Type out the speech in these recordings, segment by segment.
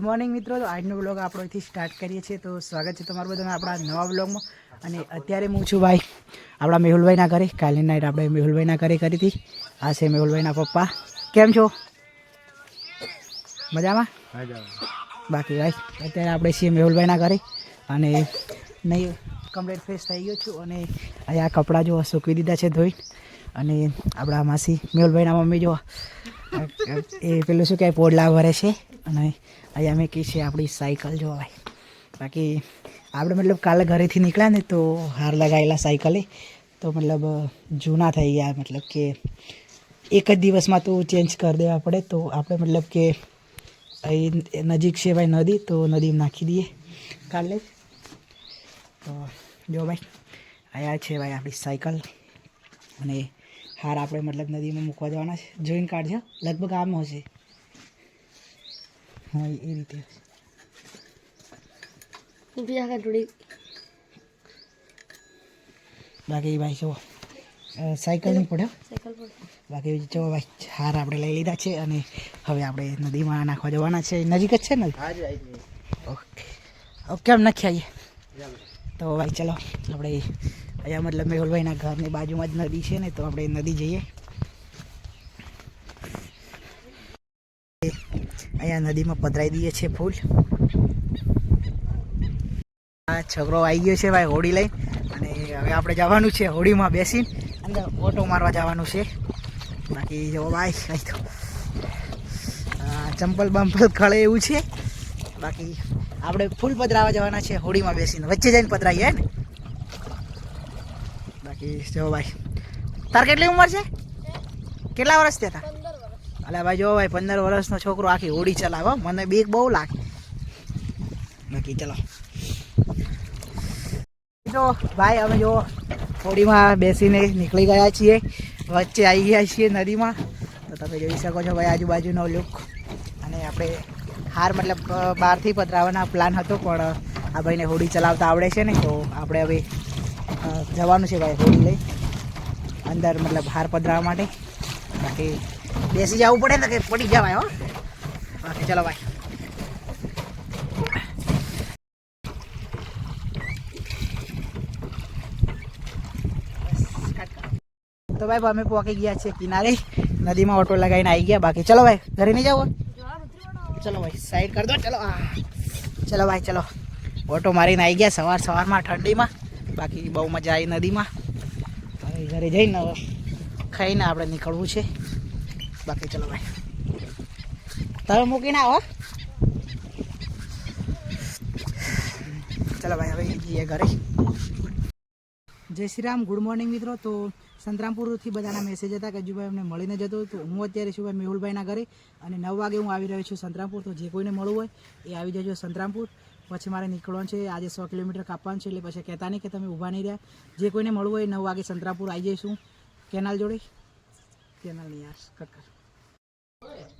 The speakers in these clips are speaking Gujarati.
ગુડ મોર્નિંગ મિત્રો. તો આજનો બ્લોગ આપણો અહીંથી સ્ટાર્ટ કરીએ છીએ. તો સ્વાગત છે તમારું બધાને આપણા નવા બ્લોગમાં અને અત્યારે હું છું ભાઈ આપણા મેહુલભાઈના ઘરે. કાલની નાઇટ આપણે મેહુલભાઈના ઘરે કરી હતી. આ છે મેહુલભાઈના પપ્પા. કેમ છો? મજામાં? બાકી ભાઈ અત્યારે આપણે છીએ મેહુલભાઈના ઘરે. અને નહીં કમ્પ્લેટ ફ્રેશ થઈ ગયો છું અને અહીંયા કપડાં જો સૂકવી દીધા છે ધોઈ. અને આપણા માસી મેહુલભાઈના મમ્મી જો એ પેલું શું કહેવાય? પોડલા ભરે છે. અને અહીંયા મેં કી છે આપણી સાયકલ જો ભાઈ બાકી આપણે મતલબ કાલે ઘરેથી નીકળ્યા ને તો હાર લગાવેલા સાયકલે, તો મતલબ જૂના થઈ ગયા. મતલબ કે એક જ દિવસમાં તો ચેન્જ કરી દેવા પડે. તો આપણે મતલબ કે અહીં નજીક છે ભાઈ નદી, તો નદીમાં નાખી દઈએ કાલે. તો જો ભાઈ, અહીંયા છે ભાઈ આપણી સાયકલ. અને હાર આપણે મતલબ નદીમાં મૂકવા જવાના છે. જોઈને કાઢજો. લગભગ આમ હશે. હા એ રીતે. આગળ થોડી. બાકી ભાઈ જો સાયકલ નહીં પડ્યો સાયકલ પર બાકી જો ભાઈ હાર આપણે લઈ લીધા છે અને હવે આપણે નદીમાં નાખવા જવાના છે. નજીક જ છે ને? ઓકે. ઓકે કેમ નાખી આવીએ? તો ભાઈ ચલો આપણે અહીંયા મતલબ મેહુલભાઈના ઘરની બાજુમાં જ નદી છે ને તો આપણે નદી જઈએ. અહીંયા નદીમાં પધરાઈ દઈએ છીએ ફૂલ. આ છોકરો આવી ગયો છે ભાઈ હોડી લઈ અને હવે આપણે જવાનું છે હોડીમાં બેસીને. અંદર ઓટો મારવા જવાનું છે. બાકી જો ભાઈ, અહીં તો ચંપલ બંપલ ખળે એવું છે. બાકી આપણે ફૂલ પધરાવા જવાના છે હોડીમાં બેસીને. વચ્ચે જઈને પધરાઈએ ને? બાકી જો ભાઈ, તાર કેટલી ઉંમર છે? કેટલા વર્ષ થયા હતા અલા ભાઈ જો ભાઈ પંદર વર્ષનો છોકરો આખી હોડી ચલાવે મને બીક બહુ લાગે. બાકી ચલો. જો ભાઈ, અમે જો હોડીમાં બેસીને નીકળી ગયા છીએ. વચ્ચે આવી ગયા છીએ નદીમાં. તો તમે જોઈ શકો છો ભાઈ આજુબાજુનો લુક અને આપણે હાર મતલબ બહારથી પધરાવવાના પ્લાન હતો, પણ આ ભાઈને હોડી ચલાવતા આવડે છે ને, તો આપણે હવે જવાનું છે ભાઈ હોડી લઈ. અંદર મતલબ હાર પધરાવવા માટે. બાકી બેસી જવું પડે ને કે પડી જવાય, હો. બાકી ચલો ભાઈ તો ભાઈ, અમે પહોંચી ગયા છીએ કિનારે. નદીમાં ઓટો લગાવીને આવી ગયા. બાકી ચલો ભાઈ ઘરે નહીં જવું? ચલો ભાઈ સાઈડ કરી દો. ચલો ચલો ભાઈ ચલો. ઓટો મારીને આવી ગયા સવાર સવારમાં ઠંડીમાં. બાકી બહુ મજા આવી નદીમાં. ઘરે જઈને ખાઈને આપણે નીકળવું છે. બાકી ચલો ભાઈ. તમે મૂકીને આવો ચલો ભાઈ, હવે જઈએ ઘરે. જય શ્રી રામ ગુડ મોર્નિંગ મિત્રો. તો સંતરામપુરથી બધાના મેસેજ હતા કે હજુભાઈ અમને મળીને જતો તો હું અત્યારે છું ભાઈ મેહુલભાઈના ઘરે અને નવ વાગે હું આવી રહ્યો છું સંતરામપુર. તો જે કોઈને મળવું હોય એ આવી જજો સંતરામપુર. પછી મારે નીકળવાનું છે, આજે સો કિલોમીટર કાપવાનું છે, એટલે પછી કહેતા નહીં કે તમે ઊભા નહીં રહ્યા. જે કોઈને મળવું હોય નવ વાગે સંતરામપુર આવી જઈશું. કેનાલ જોડે? નહીં યાર કક્કર.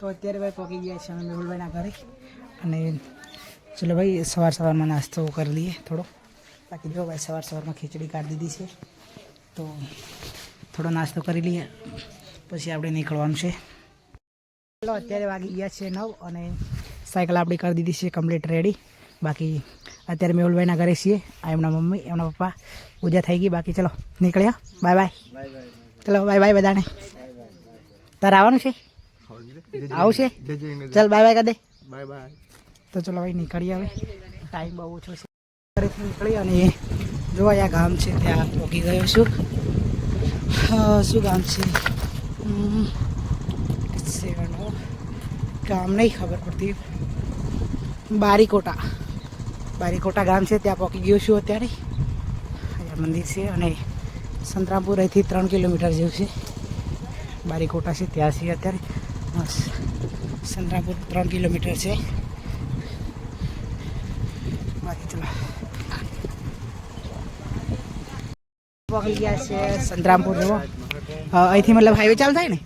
તો અત્યારે ભાઈ પહોંચી ગયા છે અમે મેહુલભાઈના ઘરે. અને ચલો ભાઈ સવાર સવારમાં નાસ્તો કરી લઈએ થોડો. બાકી જો ભાઈ સવાર સવારમાં ખીચડી કાઢી દીધી છે તો થોડો નાસ્તો કરી લઈએ. પછી આપણે નીકળવાનું છે. ચલો અત્યારે વાગી ગયા છે નવ અને સાયકલ આપણી કરી દીધી છે કમ્પ્લીટ રેડી બાકી અત્યારે મેહુલભાઈના ઘરે છીએ. આ એમના મમ્મી એમના પપ્પા. પૂજા થઈ ગઈ. બાકી ચલો નીકળ્યા. બાય બાય ચલો બાય બાય બધાને. તારે આવવાનું છે? આવું છે ચાલ બાય બાય કરી દે બાય બાય તો ચલો ભાઈ નીકળીએ હવે. ટાઈમ બહુ ઓછો છે. ઘરેથી નીકળી અને જોવા આ ગામ છે ત્યાં પહોંચી ગયો છું. શું ગામ છે? સેવનો ગામ નહીં ખબર પડતી. બારીકોટા. બારીકોટા ગામ છે ત્યાં પહોંચી ગયો છું અત્યારે. મંદિર છે અને સંતરામપુર અહીંથી ત્રણ કિલોમીટર જેવું છે. બારીકોટા છે ત્યાં છીએ અત્યારે. બસ. સંતરામપુર ત્રણ કિલોમીટર છે. બાકી ચલો. પહોંચી ગયા છે સંતરામપુર જુઓ. અહીંથી મતલબ હાઈવે ચાલુ થાય ને?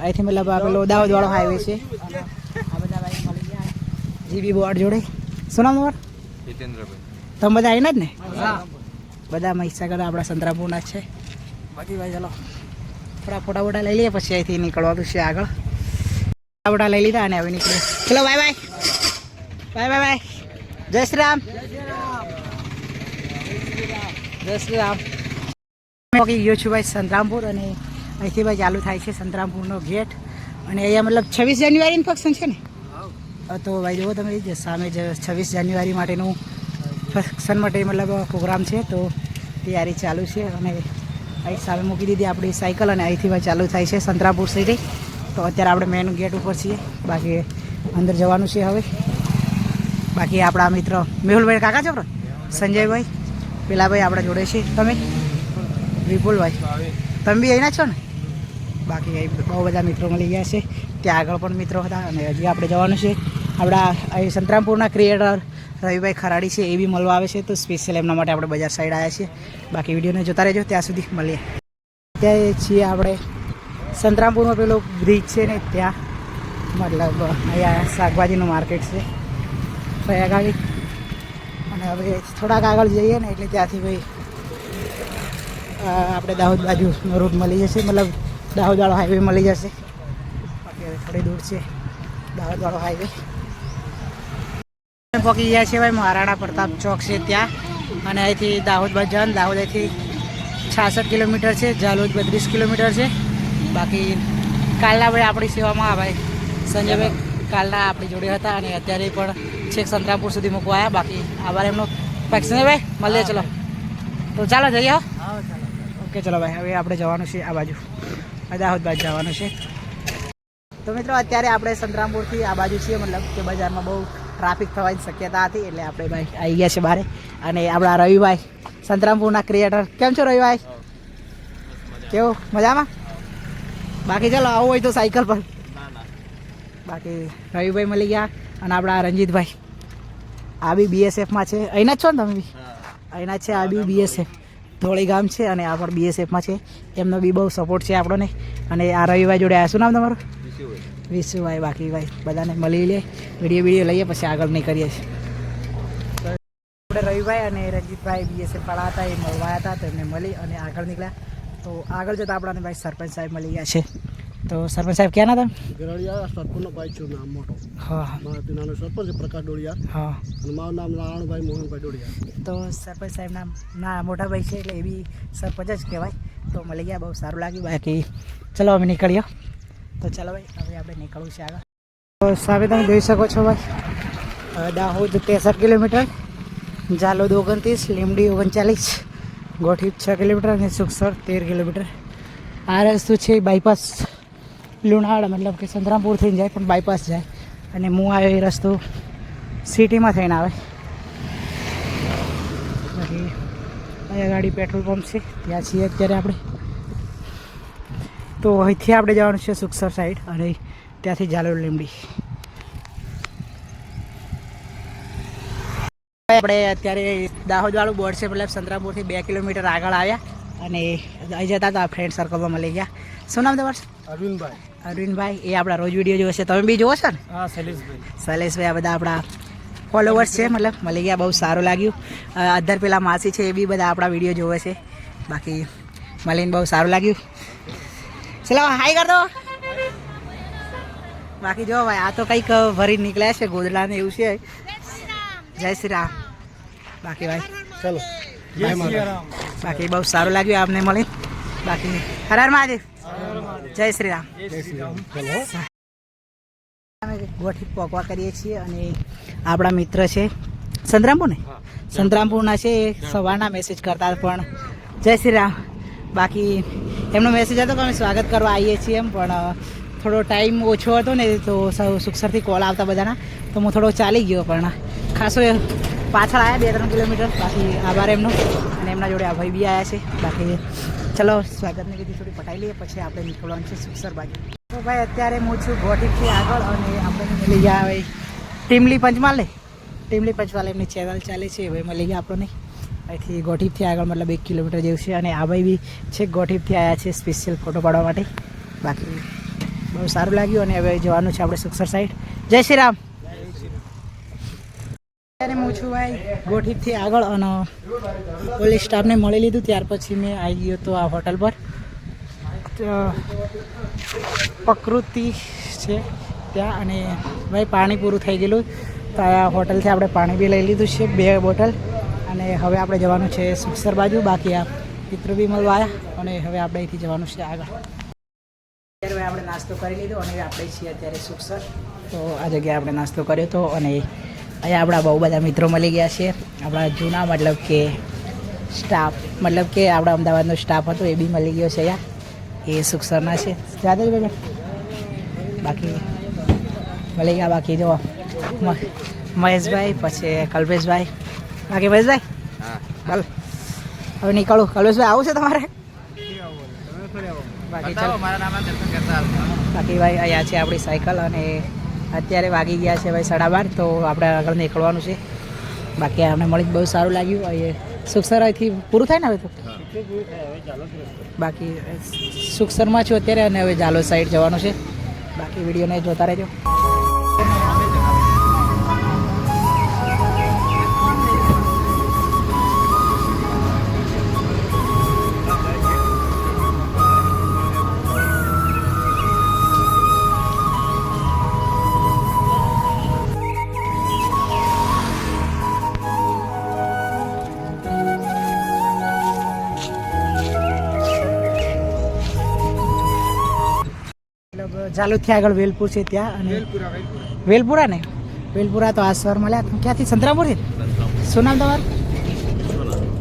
અહીંથી મતલબ આ પેલો દાહોદ વાળો હાઈવે છે. આ બધા ભાઈ મળી ગયા. જીબી બોર્ડ જોડે. શું નામ તમારું? જીતેન્દ્રભાઈ. તમે બધા આવીને જ ને? બધા મહીસાગર આપણા સંતરામપુરના છે. બાકી ભાઈ ચલો. થોડા ફોટા ફોટા લઈ લઈએ, પછી અહીંથી નીકળવાનું છે આગળ. ફોટા ફોટા લઈ લીધા અને હવે નીકળીએ. ચલો bye bye bye bye bye Jai Shri Ram. જય શ્રી રામ. પહોંચી ગયો છું ભાઈ સંતરામપુર અને અહીંથી ભાઈ ચાલુ થાય છે સંતરામપુરનો ગેટ. અને અહીંયા મતલબ છવ્વીસ જાન્યુઆરીનું ફંક્શન છે ને? તો ભાઈ જુઓ તમે, જે સામે જ છવ્વીસ જાન્યુઆરી માટેનું ફંક્શન માટે મતલબ પ્રોગ્રામ છે, તો તૈયારી ચાલુ છે. અને અહીં સામે મૂકી દીધી આપણી સાયકલ અને અહીંથી ચાલુ થાય છે સંતરાપુર સિટી તો અત્યારે આપણે મેન ગેટ ઉપર છીએ. બાકી અંદર જવાનું છે હવે. બાકી આપણા મિત્ર મેહુલભાઈ કાકા છો સંજયભાઈ? પેલા ભાઈ આપણા જોડે છે. તમે? વિપુલભાઈ. તમે બી અહીંના છો ને? બાકી અહીં બહુ બધા મિત્રો મળી ગયા છે. ત્યાં આગળ પણ મિત્રો હતા અને હજી આપણે જવાનું છે. આપણા અહીં સંતરામપુરના ક્રિએટર રવિભાઈ ખરાડી છે, એ બી મળવા આવે છે. તો સ્પેશિયલ એમના માટે આપણે બજાર સાઈડ આવ્યા છીએ. બાકી વિડીયોને જોતા રહેજો, ત્યાં સુધી મળીએ. ત્યાં છીએ આપણે સંતરામપુરમાં પેલો બ્રિજ છે ને, ત્યાં. મતલબ, અહીંયા શાકભાજીનું માર્કેટ છે. ભાઈ આગળ અને હવે થોડાક આગળ જઈએ ને, એટલે ત્યાંથી ભાઈ આપણે દાહોદ બાજુનો રૂટ મળી જશે. મતલબ, દાહોદવાળો હાઈવે મળી જશે. બાકી હવે થોડી દૂર છે. દાહોદવાળો હાઈવે પહોંચી ગયા છે ભાઈ મહારાણા પ્રતાપ ચોક છે ત્યાં. અને અહીંથી દાહોદ જવાનું. દાહોદ અહીંથી છાસઠ કિલોમીટર છે જાલોદ બત્રીસ કિલોમીટર છે. બાકી કાલના ભાઈ આપણી સેવામાં ભાઈ. સંજયભાઈ કાલના આપણી જોડે હતા અને અત્યારે પણ છેક સંતરામપુર સુધી મૂકવા આવ્યા બાકી આભાર એમનો. સંજયભાઈ મળીએ ચલો. તો ચાલો જઈએ ઓકે ચલો ભાઈ હવે આપણે જવાનું છે આ બાજુ. દાહોદ બાજુ જવાનું છે. તો મિત્રો અત્યારે આપણે સંતરામપુરથી આ બાજુ છીએ મતલબ કે બજારમાં બહુ ટ્રાફિક થવાની શક્યતા હતી એટલે આપણે ભાઈ આવી ગયા છે બારે. અને આપણા રવિભાઈ, સંતરામપુરના ક્રિએટર કેમ છો રવિભાઈ? કેવું? મજામાં? બાકી ચાલો, આવું હોય તો સાયકલ પર. બાકી રવિભાઈ મળી ગયા અને આપણા રંજીતભાઈ. આ બી બીએસએફમાં છે. અહીંના જ છો ને તમે બી? અહીંના છે, આ બી બીએસએફ ધોળી ગામ છે અને આ પણ બીએસએફમાં છે. એમનો બી બહુ સપોર્ટ છે આપણને. અને આ રવિભાઈ જોડે આ શું નામ તમારું? વિશુભાઈ બાકી ભાઈ બધાને મળી લે. વીડિયો વીડિયો લઈએ પછી આગળ નહીં કરીએ છીએ. આપણે રવિભાઈ અને રંજીતભાઈ બીએસએફ વાળા હતા એ મળવા હતા તો એમને મળી અને આગળ નીકળ્યા. તો આગળ જતાં આપણાને ભાઈ સરપંચ સાહેબ મળી ગયા છે. તો સરપંચ સાહેબ ક્યાં ના હતા ગરડિયા સરપંચનો ભાઈ છું નામ મોટો. હા મારા પિતાનો સરપંચ છે પ્રકાશ ડોડિયા. હા. અને મારું નામ નારાયણભાઈ મોહનભાઈ ડોડિયા. તો સરપંચ સાહેબ નામ ના મોટા ભાઈ છે એટલે એ બી સરપંચ જ કહેવાય. તો મળી ગયા બહુ સારું લાગ્યું. બાકી ચલો અમે નીકળ્યો તો ચાલો ભાઈ, હવે આપણે નીકળવું છે આગળ. તો સામે તમે જોઈ શકો છો ભાઈ દાહોદ ત્રેસઠ કિલોમીટર જાલોદ ઓગણત્રીસ, લીમડી ઓગણચાલીસ ગોઠી છ કિલોમીટર અને સુખસર તેર કિલોમીટર. આ રસ્તો છે બાયપાસ લુણાવાડા, મતલબ કે સંતરામપુર થઈને જાય, પણ બાયપાસ જાય. અને હું આવ્યો એ રસ્તો સિટીમાં થઈને આવે. પછી અહીંયા ગાડી પેટ્રોલ પંપ છે, ત્યાં છીએ અત્યારે આપણે. તો અહીંથી આપણે જવાનું છે સુખસર સાઈડ અને ત્યાંથી જાલોર લીમડી આપણે અત્યારે દાહોદ વાળું બોર્ડ છે મતલબ સંતરાપુરથી બે કિલોમીટર આગળ આવ્યા અને અહીં જતા હતા ફ્રેન્ડ સર્કલમાં મળી ગયા. શું નામ તમારું? અરવિંદભાઈ. અરવિંદભાઈ એ આપણા રોજ વીડિયો જોવે છે. તમે બી જોવો છો ને? હા શૈલેષભાઈ. શૈલેષભાઈ આ બધા આપણા ફોલોવર્સ છે મતલબ મળી ગયા બહુ સારું લાગ્યું. અધર પેલા માસી છે એ બી બધા આપણા વીડિયો જોવે છે. બાકી મળીને બહુ સારું લાગ્યું. ચલો હાઈ કર દો બાકી જો ભાઈ આ તો કંઈક ભરી નીકળ્યા છે ગોદડા ને એવું છે. જય શ્રી રામ. બાકી ભાઈ ચલો. બાકી બહુ સારું લાગ્યું આપને મળી. બાકી હર હર મહાદેવ. જય શ્રી રામ. અમે ગોઠી પોકવા કરીએ છીએ અને આપણા મિત્ર છે સંતરામપુર ને સંતરામપુરના છે સવારના મેસેજ કરતા પણ જય શ્રી રામ. બાકી એમનો મેસેજ હતો કે અમે સ્વાગત કરવા આવીએ છીએ એમ, પણ થોડો ટાઈમ ઓછો હતો ને, તો સુખસરથી કોલ આવતા બધાના, તો હું થોડો ચાલી ગયો, પણ, ખાસો પાછળ આવ્યા બે ત્રણ કિલોમીટર, બાકી આભાર એમનો, અને એમના જોડે આ ભાઈ બી આવ્યા છે, બાકી ચલો, સ્વાગતની વિધિ થોડી પટાઈ લઈએ, પછી આપણે નીકળવાનું છે સુખસર બાજુ. તો ભાઈ, અત્યારે હું છું ગોઠીથી આગળ, અને આપણે મળી ગયા ભાઈ ટીમલી પંચમાલે ટીમલી પંચમાલે એમની ચેનલ ચાલે છે ભાઈ મળી ગયા આપણને. અહીંથી ગોઠીપથી આગળ મતલબ એક કિલોમીટર જેવું છે અને આ ભાઈ બી છે ગોઠીપથી આવ્યા છે સ્પેશિયલ ફોટો પાડવા માટે. બાકી બહુ સારું લાગ્યું અને હવે જવાનું છે આપણે સુખસર સાઈડ જય શ્રી રામ. ત્યારે હું છું ભાઈ ગોઠીપથી આગળ અને પોલીસ સ્ટાફને મળી લીધું. ત્યાર પછી મેં આવી ગયો તો આ હોટલ પર. પ્રકૃતિ છે ત્યાં અને ભાઈ પાણી પૂરું થઈ ગયેલું. તો આ હોટલથી આપણે પાણી બી લઈ લીધું છે બે બોટલ. અને હવે આપણે જવાનું છે સુખસર બાજુ. બાકી આ પિતૃ બી મળવા આવ્યા અને હવે આપણે અહીંથી જવાનું છે આગળ. અત્યારે આપણે નાસ્તો કરી લીધો અને આપણે છીએ અત્યારે સુખસર. તો આ જગ્યાએ આપણે નાસ્તો કર્યો હતો અને અહીંયા આપણા બહુ બધા મિત્રો મળી ગયા છે. આપણા જૂના મતલબ કે સ્ટાફ, મતલબ કે આપણા અમદાવાદનો સ્ટાફ હતો એ બી મળી ગયો છે અહીંયા. એ સુખસરના છે. બેન. બાકી મળી ગયા. બાકી જો મહેશભાઈ, પછી કલ્પેશભાઈ. બાકી મહેશભાઈ ચાલ હવે નીકળું. કલેશભાઈ આવું છે તમારે? બાકી ચાલો. બાકી ભાઈ અહીંયા છે આપણી સાયકલ અને અત્યારે વાગી ગયા છે ભાઈ સાડા બાર તો આપણે આગળ નીકળવાનું છે. બાકી અમને મળી બહુ સારું લાગ્યું. અહીંયા સુખસરથી પૂરું થાય ને હવે તો? બાકી સુખસરમાં છું અત્યારે અને હવે જાલોદ સાઈડ જવાનું છે. બાકી વિડીયોને જોતા રહેજો. જાલોદથી આગળ વેલપુર છે ત્યાં અને વેલપુરા ને? વેલપુરા તો આ સર મળ્યા ક્યાંથી? સંતરામપુરથી શું નામ તમારું?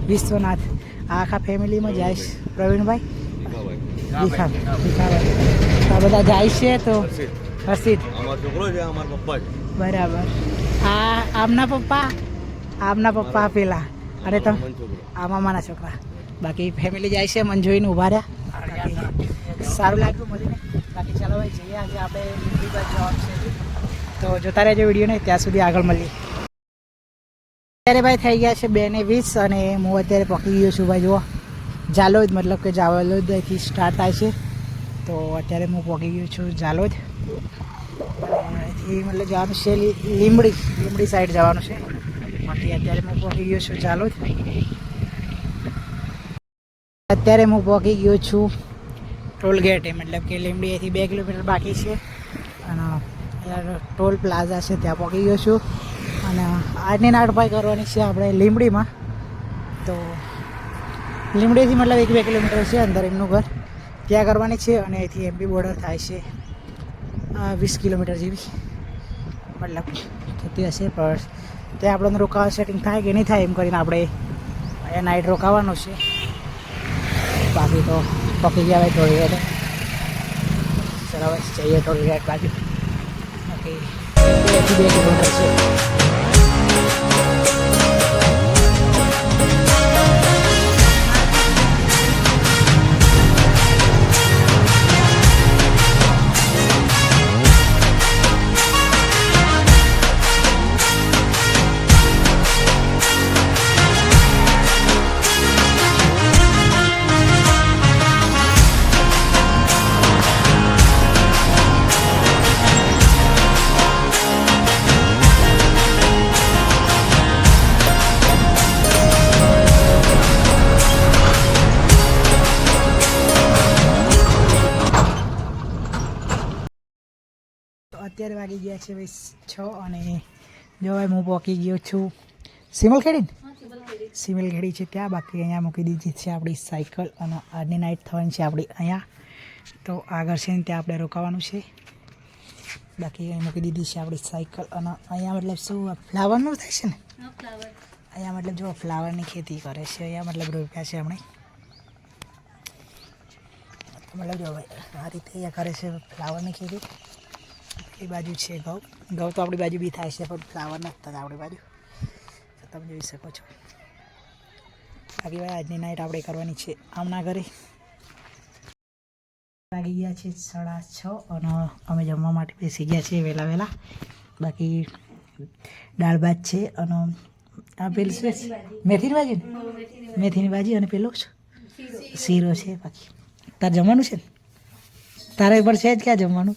વિશ્વનાથ. આ આખા ફેમિલીમાં જાય પ્રવીણભાઈ? આ બધા જાય છે તો હર્ષિત. બરાબર. આ આમના પપ્પા? આમના પપ્પા પેલા. અરે તમે આમાં મારા આ મામાના છોકરા. બાકી ફેમિલી જાય છે મન જોઈને ઊભા રહ્યા સારું લાગ્યું. મળીને બાકી ચાલો ભાઈ જઈએ આજે આપણે બાજુ છે. તો જોતા રહેજો વિડીયોને, ત્યાં સુધી આગળ મળીએ. અત્યારે ભાઈ થઈ ગયા છે બે ને વીસ અને હું અત્યારે પકડી ગયો છું ભાઈ, જુઓ. જાલોદ, મતલબ કે જાવલોદથી સ્ટાર્ટ થાય છે. તો અત્યારે હું પહોંચી ગયો છું જાલોદ. અહીંથી મતલબ જવાનું છે લીમડી લીંબડી સાઈડ જવાનું છે. બાકી અત્યારે હું પહોંચી ગયો છું જાલોદ. અત્યારે હું પહોંચી ગયો છું ટોલ ગેટે મતલબ કે લીંબડીએથી બે કિલોમીટર બાકી છે. અને ટોલ પ્લાઝા છે, ત્યાં પહોંચી ગયો છું. અને આજની નાટભાઈ કરવાની છે આપણે લીમડીમાં તો લીમડીથી મતલબ એક બે કિલોમીટર છે અંદર એમનું ઘર. ત્યાં કરવાની છે અને અહીંથી એમપી બોર્ડર થાય છે વીસ કિલોમીટર જેવી. મતલબ થતી હશે પણ ત્યાં આપણને રોકાવા સેટિંગ થાય કે નહીં થાય એમ કરીને આપણે એ નાઇટ રોકાવાનું છે. બાકી તો પકી ગયા ભાઈ ગેટ ચલો હવે જઈએ થોડી ગેટ બાજુ. બાકી બે કિલોમીટર છે. વાગી ગયા છે ભાઈ છ અને જો ભાઈ હું પહોંચી ગયો છું. સિમલ ખેડી સિમલ ખેડી. છે ત્યાં બાકી અહીંયા મૂકી દીધી છે આપણી સાયકલ અને આજની નાઇટ થવાની છે આપણી અહીંયા. તો આગળ છે ને ત્યાં આપણે રોકાવાનું છે. બાકી અહીં મૂકી દીધી છે આપણી સાયકલ અને અહીંયા મતલબ શું ફ્લાવરનું થાય છે ને? અહીંયા મતલબ જો ફ્લાવરની ખેતી કરે છે અહીંયા મતલબ રોપ્યા છે હમણાં મતલબ જો ભાઈ આ રીતે અહીંયા કરે છે ફ્લાવરની ખેતી. એ બાજુ છે ઘઉં. ઘઉં તો આપણી બાજુ બી થાય છે પણ ફ્લાવર નથી થતા આપણી બાજુ. તો તમે જોઈ શકો છો. બાકી ભાઈ આજની નાઇટ આપણે કરવાની છે આમના ઘરે. વાગી ગયા છે સાડા છ અને અમે જમવા માટે બેસી ગયા છીએ વહેલા વહેલા. બાકી દાળ ભાત છે અને આ પેલું છે? મેથીની ભાજી મેથીની ભાજી. અને પેલો શીરો છે બાકી. તારે જમવાનું છે ને? તારે પણ છે જ ક્યાં જમવાનું?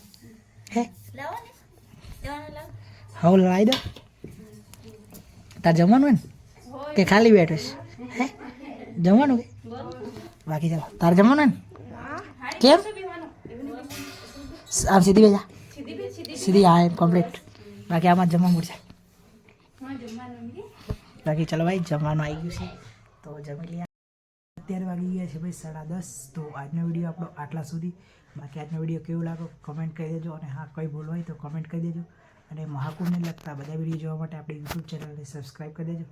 હે? હવે લાવી. દો. તાર જમવાનું હોય ને? કે ખાલી બેઠો છે? હે? જમવાનું કે? બાકી ચાલો. તાર જમવાનું ને? કેમ? આમ સીધી બેજા સીધી હા એમ કમ્પ્લીટ બાકી આમાં જમવા મળશે બાકી ચલો ભાઈ જમવાનું આવી ગયું છે. તો જમી લઈએ અત્યારે વાગી ગયા છે ભાઈ સાડા દસ. તો આજનો વીડિયો આપણો આટલા સુધી બાકી આજનો વીડિયો કેવો લાગો કમેન્ટ કરી દેજો અને હા, કંઈ ભૂલ હોય તો કમેન્ટ કરી દેજો. અને મહાકુંભને લગતા બધા વીડિયો જોવા માટે આપણી યુટ્યુબ ચેનલને સબસ્ક્રાઈબ કરી દેજો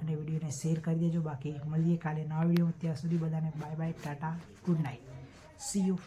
અને વિડીયોને શેર કરી દેજો. બાકી મળીએ કાલે નવા વીડિયો ત્યાં સુધી બધાને bye bye tata good night see you